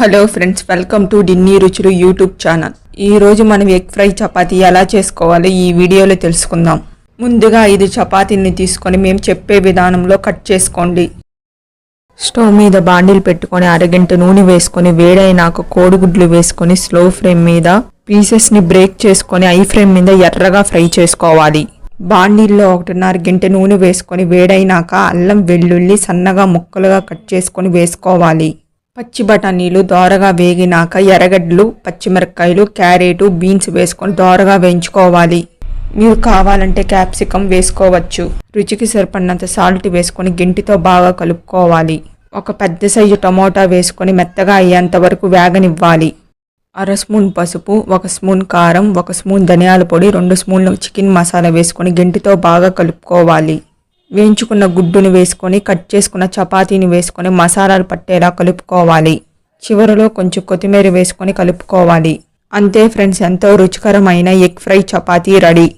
Hello friends welcome to డిన్నీ రుచులు YouTube channel. ఈరోజు మనం ఎగ్ ఫ్రై చపాతీ ఎలా చేసుకోవాలో ఈ వీడియోలో తెలుసుకుందాం. ముందుగా ఐదు చపాతీని తీసుకొని మేము చెప్పే విధానంలో కట్ చేసుకోండి. స్టవ్ మీద బాండిల్ పెట్టుకొని అరగంట నూనె వేసుకొని వేడైనాక కోడిగుడ్లు వేసుకొని స్లో ఫ్లేమ్ మీద పీసెస్ని బ్రేక్ చేసుకొని ఐ ఫ్లేమ్ మీద ఎర్రగా ఫ్రై చేసుకోవాలి. బాండిల్లో ఒకటిన్నర గంట నూనె వేసుకొని వేడైనాక అల్లం వెల్లుల్లి సన్నగా ముక్కలుగా కట్ చేసుకొని వేసుకోవాలి. పచ్చి బఠానీలు దోరగా వేగినాక ఎర్రగడ్డలు పచ్చిమిరపకాయలు క్యారెట్ బీన్స్ వేసుకొని దోరగా వేయించుకోవాలి. మీరు కావాలంటే క్యాప్సికం వేసుకోవచ్చు. రుచికి సరిపడినంత సాల్ట్ వేసుకొని గింటితో బాగా కలుపుకోవాలి. ఒక పెద్ద సైజు టమోటా వేసుకొని మెత్తగా అయ్యేంత వరకు వేగనివ్వాలి. అర స్పూన్ పసుపు ఒక స్పూన్ కారం ఒక స్పూన్ ధనియాల పొడి రెండు స్పూన్లు చికెన్ మసాలా వేసుకొని గింటితో బాగా కలుపుకోవాలి. వేయించుకున్న గుడ్డుని వేసుకొని కట్ చేసుకున్న చపాతీని వేసుకొని మసాలాలు పట్టేలా కలుపుకోవాలి. చివరిలో కొంచెం కొత్తిమీర వేసుకొని కలుపుకోవాలి. అంతే ఫ్రెండ్స్ ఎంతో రుచికరమైన ఎగ్ ఫ్రై చపాతీ రెడీ.